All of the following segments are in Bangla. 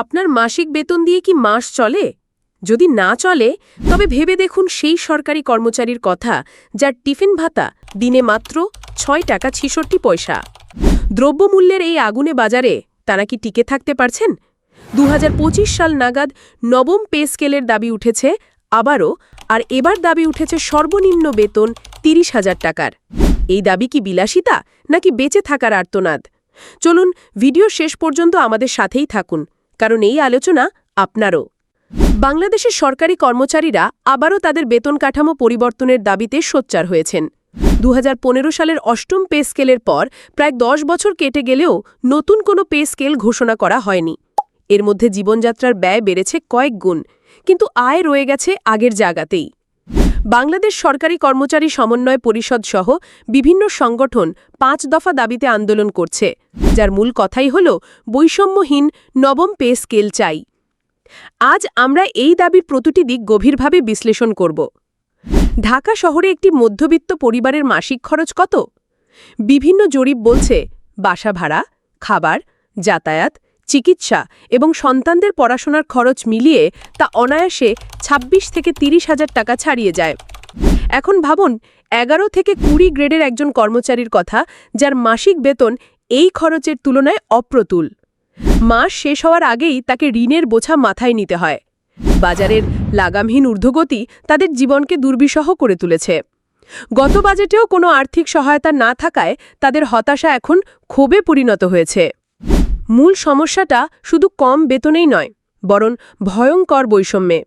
আপনার মাসিক বেতন দিয়ে কি মাস চলে? যদি না চলে, তবে ভেবে দেখুন সেই সরকারি কর্মচারীর কথা, যার টিফিন ভাতা দিনে মাত্র ছয় টাকা ছিষট্টি পয়সা। দ্রব্যমূল্যের এই আগুনে বাজারে তারা কি টিকে থাকতে পারছেন? দু হাজার পঁচিশ সাল নাগাদ নবম পে স্কেলের দাবি উঠেছে আবারও, আর এবার দাবি উঠেছে সর্বনিম্ন বেতন তিরিশ হাজার টাকার। এই দাবি কি বিলাসিতা, নাকি বেঁচে থাকার আর্তনাদ? চলুন, ভিডিও শেষ পর্যন্ত আমাদের সাথেই থাকুন। কারণ এই আলোচনা আপনারও। বাংলাদেশের সরকারি কর্মচারীরা আবারও তাদের বেতন কাঠামো পরিবর্তনের দাবিতে সোচ্চার হয়েছেন। দু হাজার পনেরো সালের অষ্টম পে স্কেলের পর প্রায় দশ বছর কেটে গেলেও নতুন কোনো পে স্কেল ঘোষণা করা হয়নি। এর মধ্যে জীবনযাত্রার ব্যয় বেড়েছে কয়েক গুণ, কিন্তু আয় রয়ে গেছে আগের জায়গাতেই। বাংলাদেশ সরকারি কর্মচারী সমন্বয় পরিষদ সহ বিভিন্ন সংগঠন পাঁচ দফা দাবিতে আন্দোলন করছে, যার মূল কথাই হল বৈষম্যহীন নবম পে স্কেল চাই। আজ আমরা এই দাবির প্রতিটি দিক গভীরভাবে বিশ্লেষণ করব। ঢাকা শহরে একটি মধ্যবিত্ত পরিবারের মাসিক খরচ কত? বিভিন্ন জরিপ বলছে, বাসা ভাড়া, খাবার, যাতায়াত চিকিৎসা এবং সন্তানদের পড়াশোনার খরচ মিলিয়ে তা অনায়াসে ২৬ থেকে তিরিশ হাজার টাকা ছাড়িয়ে যায়। এখন ভাবুন, এগারো থেকে কুড়ি গ্রেডের একজন কর্মচারীর কথা, যার মাসিক বেতন এই খরচের তুলনায় অপ্রতুল। মাস শেষ হওয়ার আগেই তাকে ঋণের বোঝা মাথায় নিতে হয়। বাজারের লাগামহীন ঊর্ধ্বগতি তাদের জীবনকে দুর্বিষহ করে তুলেছে। গত বাজেটেও কোনো আর্থিক সহায়তা না থাকায় তাদের হতাশা এখন ক্ষোভে পরিণত হয়েছে। মূল সমস্যাটা শুধু কম বেতনেই নয়, বরং ভয়ঙ্কর বৈষম্যে।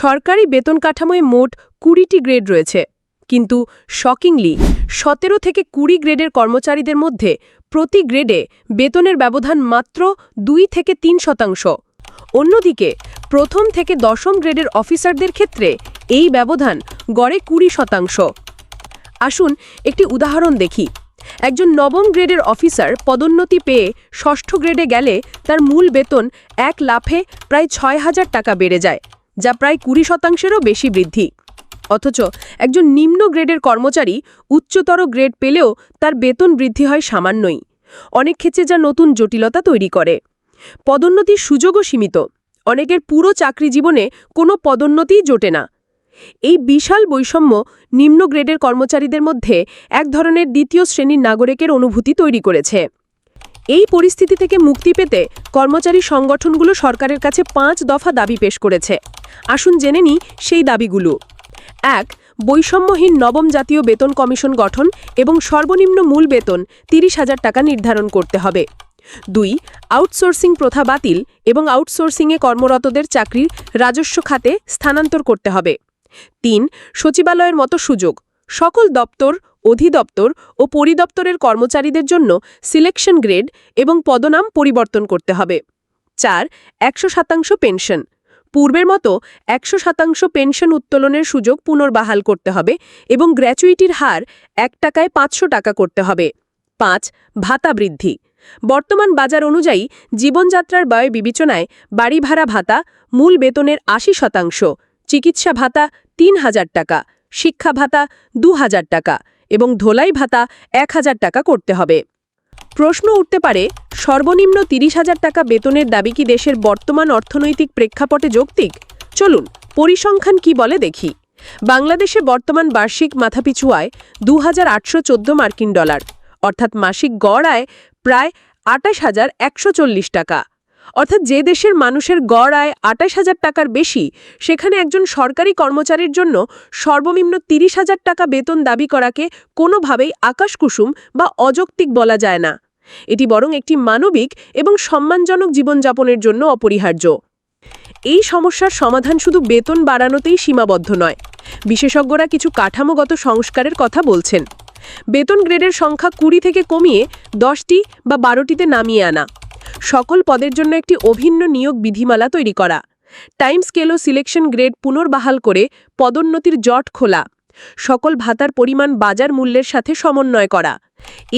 সরকারি বেতন কাঠামোয় মোট কুড়িটি গ্রেড রয়েছে, কিন্তু শকিংলি সতেরো থেকে কুড়ি গ্রেডের কর্মচারীদের মধ্যে প্রতি গ্রেডে বেতনের ব্যবধান মাত্র দুই থেকে তিন শতাংশ। অন্যদিকে, প্রথম থেকে দশম গ্রেডের অফিসারদের ক্ষেত্রে এই ব্যবধান গড়ে কুড়ি শতাংশ। আসুন একটি উদাহরণ দেখি। একজন নবম গ্রেডের অফিসার পদোন্নতি পেয়ে ষষ্ঠ গ্রেডে গেলে তার মূল বেতন এক লাফে প্রায় ছয় হাজার টাকা বেড়ে যায়, যা প্রায় কুড়ি শতাংশেরও বেশি বৃদ্ধি। অথচ একজন নিম্ন গ্রেডের কর্মচারী উচ্চতর গ্রেড পেলেও তার বেতন বৃদ্ধি হয় সামান্যই। অনেক ক্ষেত্রে যা নতুন জটিলতা তৈরি করে। পদোন্নতির সুযোগও সীমিত। অনেকের পুরো চাকরি জীবনে কোনো পদোন্নতিই জোটে না। এই বিশাল বৈষম্য নিম্ন গ্রেডের কর্মচারীদের মধ্যে এক ধরনের দ্বিতীয় শ্রেণির নাগরিকের অনুভূতি তৈরি করেছে। এই পরিস্থিতি থেকে মুক্তি পেতে কর্মচারী সংগঠনগুলো সরকারের কাছে পাঁচ দফা দাবি পেশ করেছে। আসুন জেনে নিই সেই দাবিগুলো। এক, বৈষম্যহীন নবম জাতীয় বেতন কমিশন গঠন এবং সর্বনিম্ন মূল বেতন তিরিশ হাজার টাকা নির্ধারণ করতে হবে। দুই, আউটসোর্সিং প্রথা বাতিল এবং আউটসোর্সিংয়ে কর্মরতদের চাকরির রাজস্ব খাতে স্থানান্তর করতে হবে। তিন, সচিবালয়ের মতো সুযোগ। সকল দপ্তর, অধিদপ্তর ও পরিদপ্তরের কর্মচারীদের জন্য সিলেকশন গ্রেড এবং পদনাম পরিবর্তন করতে হবে। চার, একশো শতাংশ পেনশন। পূর্বের মতো একশো শতাংশ পেনশন উত্তোলনের সুযোগ পুনর্বাহাল করতে হবে এবং গ্র্যাচুইটির হার এক টাকায় পাঁচশো টাকা করতে হবে। পাঁচ, ভাতা বৃদ্ধি। বর্তমান বাজার অনুযায়ী জীবনযাত্রার ব্যয় বিবেচনায় বাড়ি ভাড়া ভাতা মূল বেতনের আশি শতাংশ। চিকিৎসা ভাতা তিন হাজার টাকা, শিক্ষা ভাতা দু হাজার টাকা এবং ধোলাই ভাতা এক হাজার টাকা করতে হবে। প্রশ্ন উঠতে পারে, সর্বনিম্ন তিরিশ হাজার টাকা বেতনের দাবি কি দেশের বর্তমান অর্থনৈতিক প্রেক্ষাপটে যৌক্তিক? চলুন, পরিসংখ্যান কি বলে দেখি। বাংলাদেশে বর্তমান বার্ষিক মাথাপিছু আয় দু হাজার আটশো চোদ্দ মার্কিন ডলার, অর্থাৎ মাসিক গড় আয় প্রায় আটাশ হাজার একশো টাকা। অর্থাৎ যে দেশের মানুষের গড় আয় আটাশ হাজার টাকার বেশি, সেখানে একজন সরকারি কর্মচারীর জন্য সর্বনিম্ন তিরিশ হাজার টাকা বেতন দাবি করাকে কোনোভাবেই আকাশকুসুম বা অযৌক্তিক বলা যায় না। এটি বরং একটি মানবিক এবং সম্মানজনক জীবনযাপনের জন্য অপরিহার্য। এই সমস্যার সমাধান শুধু বেতন বাড়ানোতেই সীমাবদ্ধ নয়। বিশেষজ্ঞরা কিছু কাঠামোগত সংস্কারের কথা বলছেন। বেতন গ্রেডের সংখ্যা কুড়ি থেকে কমিয়ে দশটি বা বারোটিতে নামিয়ে আনা। সকল পদের জন্য একটি অভিন্ন নিয়োগ বিধিমালা তৈরি করা। টাইম স্কেল ও সিলেকশন গ্রেড পুনর্বহাল করে পদোন্নতির জট খোলা। সকল ভাতার পরিমাণ বাজার মূল্যের সাথে সমন্বয় করা।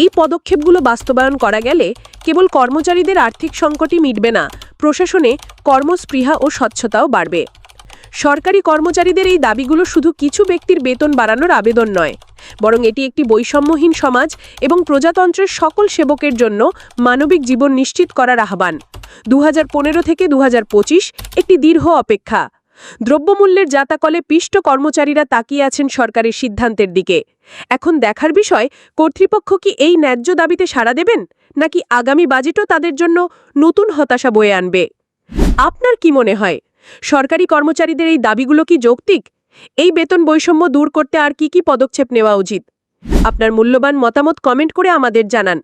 এই পদক্ষেপগুলো বাস্তবায়ন করা গেলে কেবল কর্মচারীদের আর্থিক সংকটই মিটবে না, প্রশাসনে কর্মস্পৃহা ও স্বচ্ছতাও বাড়বে। সরকারি কর্মচারীদের এই দাবিগুলো শুধু কিছু ব্যক্তির বেতন বাড়ানোর আবেদন নয়, বরং এটি একটি বৈষম্যহীন সমাজ এবং প্রজাতন্ত্রের সকল সেবকের জন্য মানবিক জীবন নিশ্চিত করার আহ্বান। দু হাজার পনেরো থেকে দু হাজার পঁচিশ একটি দীর্ঘ অপেক্ষা। দ্রব্যমূল্যের জাতাকলে পিষ্ট কর্মচারীরা তাকিয়ে আছেন সরকারের সিদ্ধান্তের দিকে। এখন দেখার বিষয়, কর্তৃপক্ষ কি এই ন্যায্য দাবিতে সাড়া দেবেন, নাকি আগামী বাজেটও তাদের জন্য নতুন হতাশা বয়ে আনবে? আপনার কি মনে হয়? সরকারি কর্মচারীদের এই দাবিগুলো কি যৌক্তিক? এই বেতন বৈষম্য দূর করতে আর কি কি পদক্ষেপ নেওয়া উচিত? আপনার মূল্যবান মতামত কমেন্ট করে আমাদের জানান।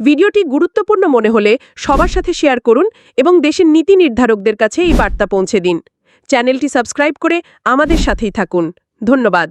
ভিডিওটি গুরুত্বপূর্ণ মনে হলে সবার সাথে শেয়ার করুন এবং দেশের নীতি নির্ধারকদের কাছে এই বার্তা পৌঁছে দিন। চ্যানেলটি সাবস্ক্রাইব করে আমাদের সাথেই থাকুন। ধন্যবাদ।